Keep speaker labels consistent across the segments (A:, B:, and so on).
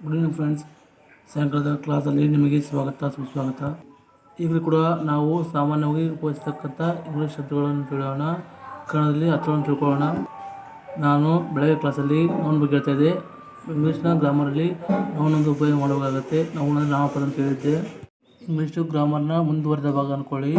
A: Good evening friends ಸಾಯಂಕಾಲದ ಕ್ಲಾಸಲ್ಲಿ ನಿಮಗೆ ಸ್ವಾಗತ, ಸುಸ್ವಾಗತ. ಈಗಲೂ ಕೂಡ ನಾವು ಸಾಮಾನ್ಯವಾಗಿ ಉಪಯೋಗಿಸ್ತಕ್ಕಂಥ ಇಂಗ್ಲೀಷ್ ಶಬ್ದಗಳನ್ನು ತಿಳಿಯೋಣ. ಕನ್ನಡದಲ್ಲಿ ಅರ್ಥವನ್ನು ತಿಳ್ಕೊಳ್ಳೋಣ. ನಾನು ಬೆಳಗ್ಗೆ ಕ್ಲಾಸಲ್ಲಿ ನೋನ್ ಬಗ್ಗೆ ಹೇಳ್ತಾ ಇದ್ದೆ. ಇಂಗ್ಲೀಷ್ನ ಗ್ರಾಮರಲ್ಲಿ ನೋನೊಂದು ಉಪಯೋಗ ಮಾಡಬೇಕಾಗುತ್ತೆ ನಾವು ನಾಮಪದ ಅಂತ ಹೇಳಿದ್ದೆ. ಇಂಗ್ಲೀಷು ಗ್ರಾಮರ್ನ ಮುಂದುವರೆದ ಭಾಗ ಅಂದ್ಕೊಳ್ಳಿ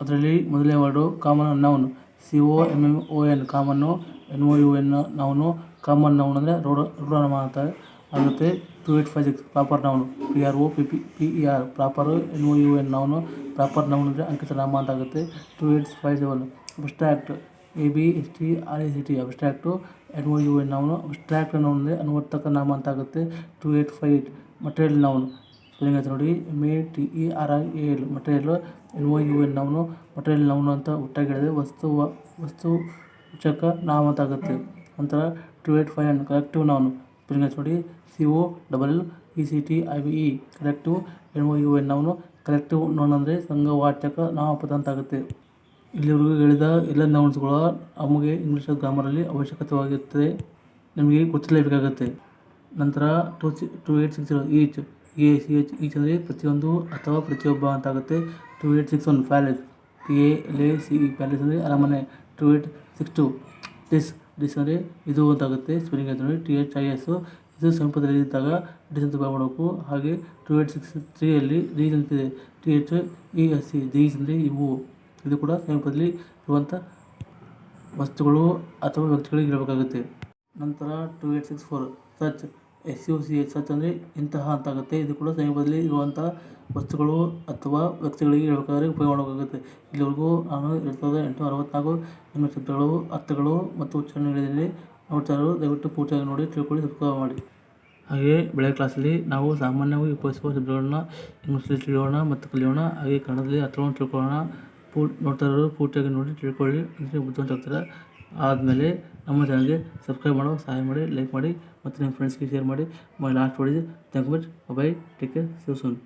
A: ಅದರಲ್ಲಿ ಮೊದಲನೇ word common noun C O M M O N common N O U N noun common noun ಅಂದರೆ ರೋಡ್ ರೂಢನಾಮ ಅಂತಾರೆ ಆಗುತ್ತೆ two eight five six proper noun P R O P P P E R proper N O U N noun proper noun ಅಂದರೆ ಅಂಕಿತ ನಾಮ ಅಂತ ಆಗುತ್ತೆ. Two eight five seven abstract A B S T R A C T abstract N O U N noun abstract noun ಅಂದರೆ ಅನುವರ್ತಕ ನಾಮ ಅಂತ ಆಗುತ್ತೆ. Two eight five eight material noun spelling ಆಯ್ತು ನೋಡಿ A T E R I A L material N O U N noun material noun ಅಂತ ಒಟ್ಟಾಗಿ ಹೇಳಿದ್ರೆ ವಸ್ತು ವಸ್ತು ಸೂಚಕ ನಾಮ ಅಂತ ಆಗುತ್ತೆ ನಂತರ two eight five nine. Collective noun ಆಯ್ತು ನೋಡಿ C O double E C T I V E collective N O U N noun collective noun ಅಂದರೆ ಸಂಘವಾಚಕ ನಾಮಪದ ಅಂತ ಆಗುತ್ತೆ ಇಲ್ಲಿವರೆಗೂ ಹೇಳಿದ ಎಲ್ಲ ನೌನ್ಸ್ಗಳು ನಮಗೆ ಇಂಗ್ಲೀಷ್ ಗ್ರಾಮರಲ್ಲಿ ಅವಶ್ಯಕತೆವಾಗಿರುತ್ತದೆ. ನಿಮಗೆ ಗೊತ್ತಿರಲೇಬೇಕಾಗುತ್ತೆ ನಂತರ two C two eight six zero each A C H each ಅಂದರೆ ಪ್ರತಿಯೊಂದು ಅಥವಾ ಪ್ರತಿಯೊಬ್ಬ ಅಂತಾಗುತ್ತೆ. Two eight six one palace P A L A C palace ಅಂದರೆ ಅರಮನೆ. Two eight six two this this ಅಂದರೆ ಇದು ಅಂತಾಗುತ್ತೆ ಸ್ಪೆಲ್ಲಿಂಗ್ ಅಂತ ನೋಡಿ. ಟಿ ಎಚ್ ಐ ಎಸ್ ಇದು ಸಮೀಪದಲ್ಲಿ ಇದ್ದಾಗ ಡಿಸ್ ಅಂತ ಮಾಡಬೇಕು ಹಾಗೆ ಟು ಏಟ್ ಸಿಕ್ಸ್ ತ್ರೀಯಲ್ಲಿ ದೀಸ್ ಅಂತಿದೆ T H E S C these ಅಂದರೆ ಇವು. ಇದು ಕೂಡ ಸಮೀಪದಲ್ಲಿ ಇರುವಂಥ ವಸ್ತುಗಳು ಅಥವಾ ವ್ಯಕ್ತಿಗಳಿಗೆ ಇರಬೇಕಾಗುತ್ತೆ. ನಂತರ two eight six four such S U C H H ಅಂದರೆ ಇಂತಹ ಅಂತ ಆಗುತ್ತೆ ಇದು ಕೂಡ ಸಮೀಪದಲ್ಲಿ ಇರುವಂಥ ವಸ್ತುಗಳು ಅಥವಾ ವ್ಯಕ್ತಿಗಳಿಗೆ ಹೇಳಬೇಕಾದ್ರೆ ಉಪಯೋಗ ಮಾಡಬೇಕಾಗುತ್ತೆ ಇಲ್ಲಿವರೆಗೂ ನಾನು ಎರಡು ಸಾವಿರದ ಎಂಟುನೂರ ಅರವತ್ತ್ನಾಲ್ಕು ಇಂಗ್ಲೀಷ್ ಶಬ್ದಗಳು ಅರ್ಥಗಳು ಮತ್ತು ಉಚ್ಚಾರಣೆಗಳಲ್ಲಿ ನೋಡ್ತಾ ದಯವಿಟ್ಟು ಪೂರ್ತಿಯಾಗಿ ನೋಡಿ, ತಿಳ್ಕೊಳ್ಳಿ ಸಬ್ಸ್ಕ್ರೈಬ್ ಮಾಡಿ. ಹಾಗೆ ಬೆಳೆ ಕ್ಲಾಸಲ್ಲಿ ನಾವು ಸಾಮಾನ್ಯವಾಗಿ ಉಪಯೋಗಿಸುವ ಶಬ್ದಗಳನ್ನ ಇಂಗ್ಲೀಷಲ್ಲಿ ತಿಳಿಯೋಣ ಮತ್ತು ಕಲಿಯೋಣ. ಹಾಗೆ ಕನ್ನಡದಲ್ಲಿ ಅರ್ಥವನ್ನು ತಿಳ್ಕೊಳ್ಳೋಣ. ಪೂ ನೋಡ್ತಾ ಪೂರ್ತಿಯಾಗಿ ನೋಡಿ, ತಿಳ್ಕೊಳ್ಳಿ. ಅಂದರೆ ಬುದ್ಧಿವಂತ ಆದಮೇಲೆ ನಮ್ಮ ಚಾನಲ್ಗೆ ಸಬ್ಸ್ಕ್ರೈಬ್ ಮಾಡೋ, ಸಹಾಯ ಮಾಡಿ ಲೈಕ್ ಮಾಡಿ, ಮತ್ತು ನಿಮ್ಮ ಫ್ರೆಂಡ್ಸ್ಗೆ ಶೇರ್ ಮಾಡಿ. ಲಾಸ್ಟ್ ಹೊಡಿಸಿ thank you much bye take care see you soon